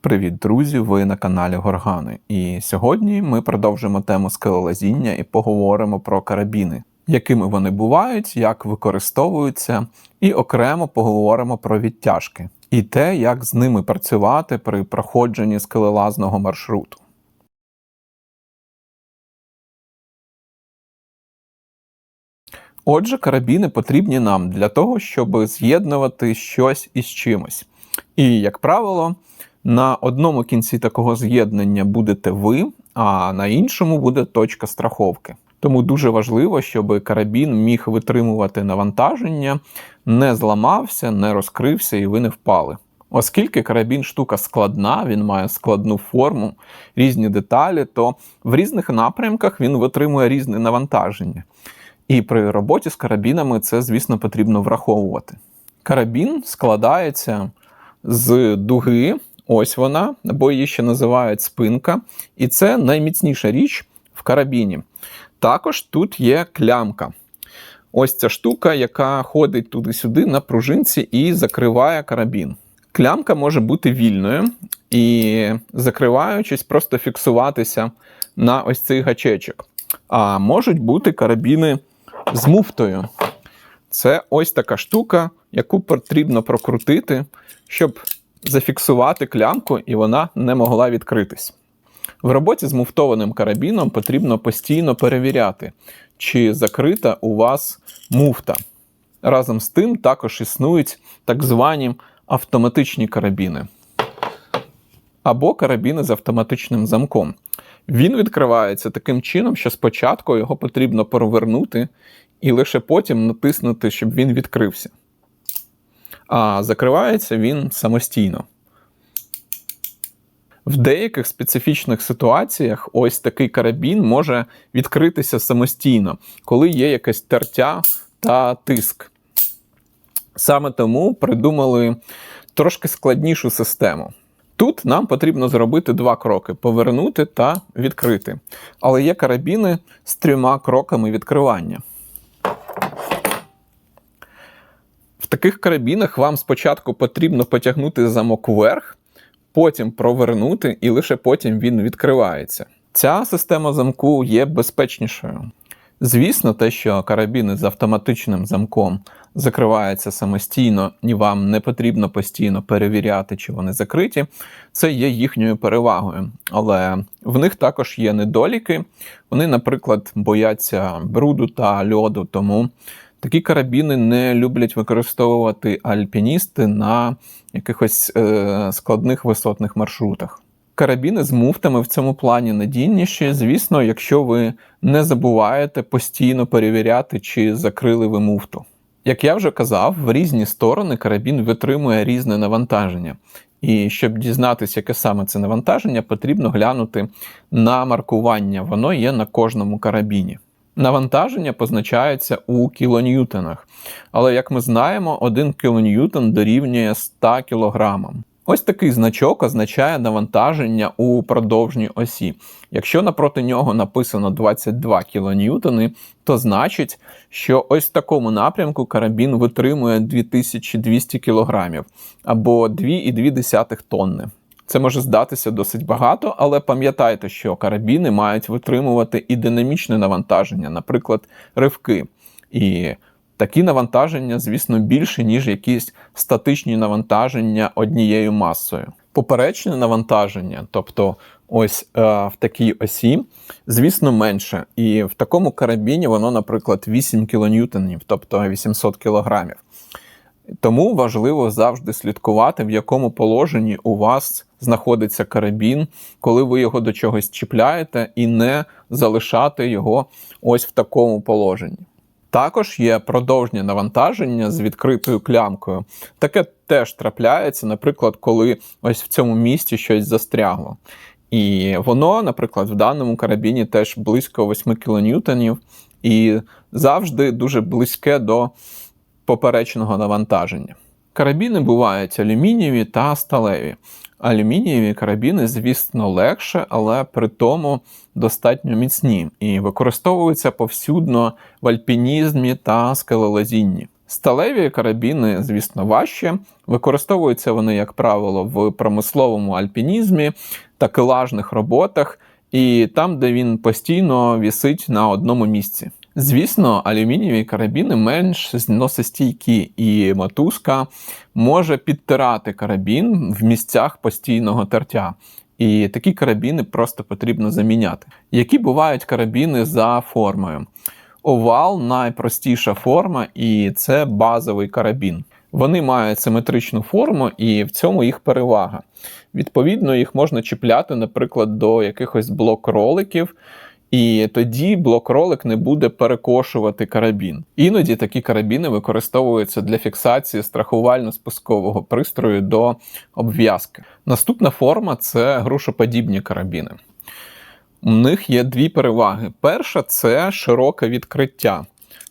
Привіт, друзі! Ви на каналі Горгани. І сьогодні ми продовжимо тему скелелазіння і поговоримо про карабіни, якими вони бувають, як використовуються, і окремо поговоримо про відтяжки і те, як з ними працювати при проходженні скелелазного маршруту. Отже, карабіни потрібні нам для того, щоб з'єднувати щось із чимось. І, як правило, на одному кінці такого з'єднання будете ви, а на іншому буде точка страховки. Тому дуже важливо, щоб карабін міг витримувати навантаження, не зламався, не розкрився і ви не впали. Оскільки карабін штука складна, він має складну форму, різні деталі, то в різних напрямках він витримує різне навантаження. І при роботі з карабінами це, звісно, потрібно враховувати. Карабін складається з дуги, ось вона, або її ще називають спинка, і це найміцніша річ в карабіні. Також тут є клямка. Ось ця штука, яка ходить туди-сюди на пружинці і закриває карабін. Клямка може бути вільною і, закриваючись, просто фіксуватися на ось цей гачечок. А можуть бути карабіни з муфтою. Це ось така штука, яку потрібно прокрутити, щоб зафіксувати клямку, і вона не могла відкритись. В роботі з муфтованим карабіном потрібно постійно перевіряти, чи закрита у вас муфта. Разом з тим, також існують так звані автоматичні карабіни або карабіни з автоматичним замком. Він відкривається таким чином, що спочатку його потрібно провернути і лише потім натиснути, щоб він відкрився. А закривається він самостійно. В деяких специфічних ситуаціях ось такий карабін може відкритися самостійно, коли є якесь тертя та тиск. Саме тому придумали трошки складнішу систему. Тут нам потрібно зробити два кроки: повернути та відкрити. Але є карабіни з трьома кроками відкривання. В таких карабінах вам спочатку потрібно потягнути замок вверх, потім провернути, і лише потім він відкривається. Ця система замку є безпечнішою. Звісно, те, що карабіни з автоматичним замком закриваються самостійно, і вам не потрібно постійно перевіряти, чи вони закриті, це є їхньою перевагою. Але в них також є недоліки. Вони, наприклад, бояться бруду та льоду, тому такі карабіни не люблять використовувати альпіністи на якихось е, складних висотних маршрутах. Карабіни з муфтами в цьому плані надійніші, звісно, якщо ви не забуваєте постійно перевіряти, чи закрили ви муфту. Як я вже казав, в різні сторони карабін витримує різне навантаження. І щоб дізнатися, яке саме це навантаження, потрібно глянути на маркування. Воно є на кожному карабіні. Навантаження позначається у кілоньютонах. Але, як ми знаємо, 1 кілоньютон дорівнює 100 кілограмам. Ось такий значок означає навантаження у продовжній осі. Якщо напроти нього написано 22 кН, то значить, що ось в такому напрямку карабін витримує 2200 кг або 2,2 тонни. Це може здатися досить багато, але пам'ятайте, що карабіни мають витримувати і динамічне навантаження, наприклад, ривки. І Такі навантаження, звісно, більше, ніж якісь статичні навантаження однією масою. Поперечне навантаження, тобто ось е, в такій осі, звісно, менше. І в такому карабіні воно, наприклад, 8 кН, тобто 800 кг. Тому важливо завжди слідкувати, в якому положенні у вас знаходиться карабін, коли ви його до чогось чіпляєте, і не залишати його ось в такому положенні. Також є продовжнє навантаження з відкритою клямкою. Таке теж трапляється, наприклад, коли ось в цьому місці щось застрягло. І воно, наприклад, в даному карабіні теж близько 8 кН і завжди дуже близьке до поперечного навантаження. Карабіни бувають алюмінієві та сталеві. Алюмінієві карабіни, звісно, легше, але при тому достатньо міцні і використовуються повсюдно в альпінізмі та скелелазінні. Сталеві карабіни, звісно, важче. Використовуються вони, як правило, в промисловому альпінізмі та килажних роботах, і там, де він постійно вісить на одному місці. Звісно, алюмінієві карабіни менш зносостійкі, і мотузка може підтирати карабін в місцях постійного тертя. І такі карабіни просто потрібно заміняти. Які бувають карабіни за формою? Овал найпростіша форма, і це базовий карабін. Вони мають симетричну форму, і в цьому їх перевага. Відповідно, їх можна чіпляти, наприклад, до якихось блок-роликів, і тоді блок-ролик не буде перекошувати карабін. Іноді такі карабіни використовуються для фіксації страхувально-спускового пристрою до обв'язки. Наступна форма це грушоподібні карабіни. У них є дві переваги. Перша це широке відкриття.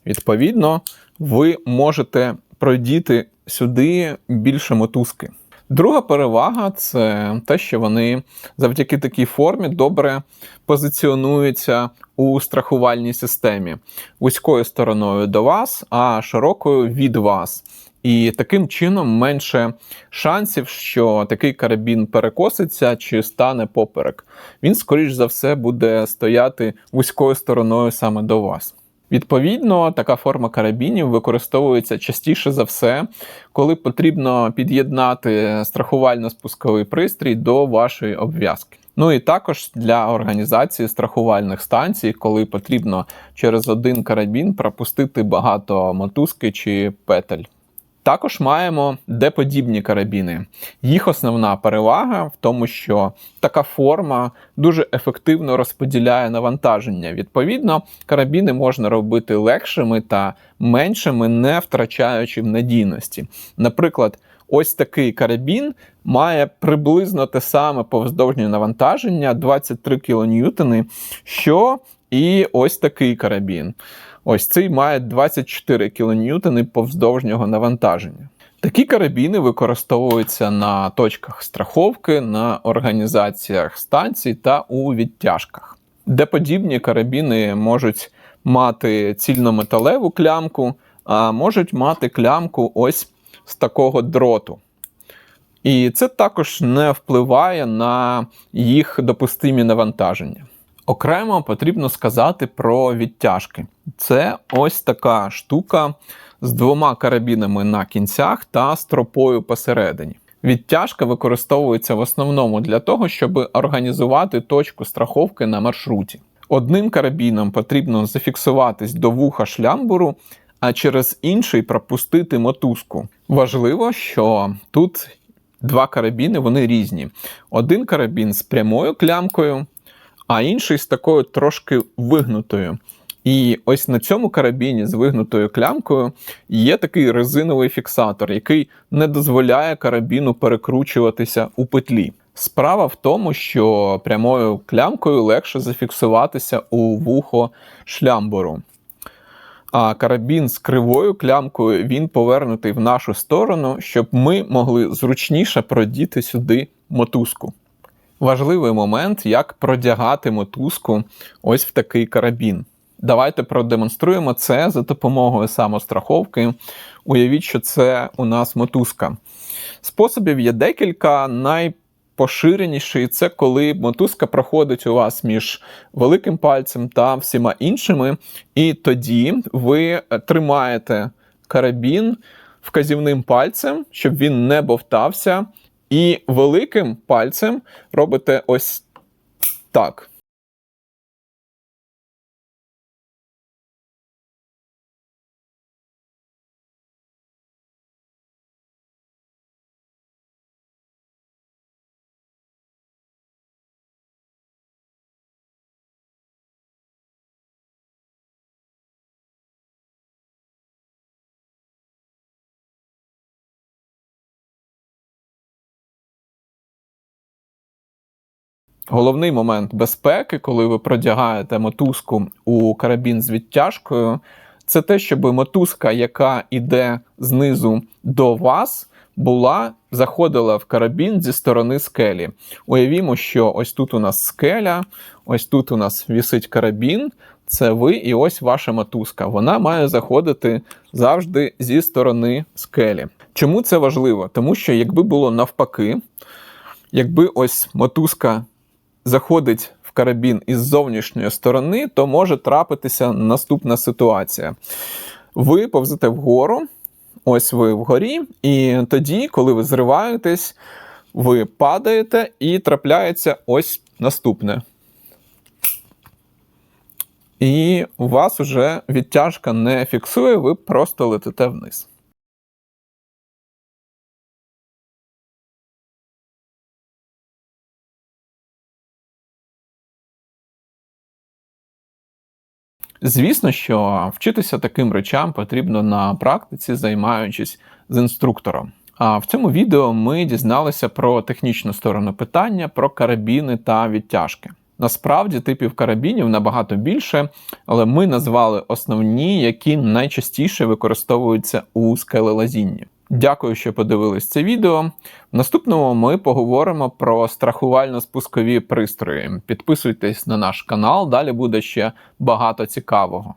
Відповідно, ви можете продіти сюди більше мотузки. Друга перевага це те, що вони завдяки такій формі добре позиціонуються у страхувальній системі вузькою стороною до вас, а широкою від вас. І таким чином менше шансів, що такий карабін перекоситься чи стане поперек. Він, скоріш за все, буде стояти вузькою стороною саме до вас. Відповідно, така форма карабінів використовується частіше за все, коли потрібно під'єднати страхувально-спусковий пристрій до вашої обв'язки. Ну і також для організації страхувальних станцій, коли потрібно через один карабін пропустити багато мотузки чи петель. Також маємо деподібні карабіни. Їх основна перевага в тому, що така форма дуже ефективно розподіляє навантаження. Відповідно, карабіни можна робити легшими та меншими, не втрачаючи в надійності. Наприклад, ось такий карабін має приблизно те саме повздовжнє навантаження 23 кН, що і ось такий карабін. Ось цей має 24 кН повздовжнього навантаження. Такі карабіни використовуються на точках страховки, на організаціях станцій та у відтяжках, де подібні карабіни можуть мати цільнометалеву клямку, а можуть мати клямку ось з такого дроту. І це також не впливає на їх допустимі навантаження. Окремо потрібно сказати про відтяжки. Це ось така штука з двома карабінами на кінцях та стропою посередині. Відтяжка використовується в основному для того, щоб організувати точку страховки на маршруті. Одним карабіном потрібно зафіксуватись до вуха шлямбуру, а через інший пропустити мотузку. Важливо, що тут два карабіни вони різні. Один карабін з прямою клямкою а інший з такою трошки вигнутою. І ось на цьому карабіні з вигнутою клямкою є такий резиновий фіксатор, який не дозволяє карабіну перекручуватися у петлі. Справа в тому, що прямою клямкою легше зафіксуватися у вухо шлямбору. А карабін з кривою клямкою він повернутий в нашу сторону, щоб ми могли зручніше продіти сюди мотузку важливий момент, як продягати мотузку ось в такий карабін. Давайте продемонструємо це за допомогою самостраховки. Уявіть, що це у нас мотузка. Способів є декілька. Найпоширеніший це коли мотузка проходить у вас між великим пальцем та всіма іншими, і тоді ви тримаєте карабін вказівним пальцем, щоб він не бовтався. І великим пальцем робите ось так. Головний момент безпеки, коли ви продягаєте мотузку у карабін з відтяжкою, це те, щоб мотузка, яка йде знизу до вас, була заходила в карабін зі сторони скелі. Уявімо, що ось тут у нас скеля, ось тут у нас вісить карабін. це ви, і ось ваша мотузка. Вона має заходити завжди зі сторони скелі. Чому це важливо? Тому що якби було навпаки, якби ось мотузка заходить в карабін із зовнішньої сторони, то може трапитися наступна ситуація. Ви повзете вгору, ось ви вгорі, і тоді, коли ви зриваєтесь, ви падаєте і трапляється ось наступне. І у вас уже відтяжка не фіксує, ви просто летите вниз. Звісно, що вчитися таким речам потрібно на практиці, займаючись з інструктором. А в цьому відео ми дізналися про технічну сторону питання, про карабіни та відтяжки. Насправді типів карабінів набагато більше, але ми назвали основні, які найчастіше використовуються у скелелазінні. Дякую, що подивились це відео. В наступному ми поговоримо про страхувально-спускові пристрої. Підписуйтесь на наш канал, далі буде ще багато цікавого.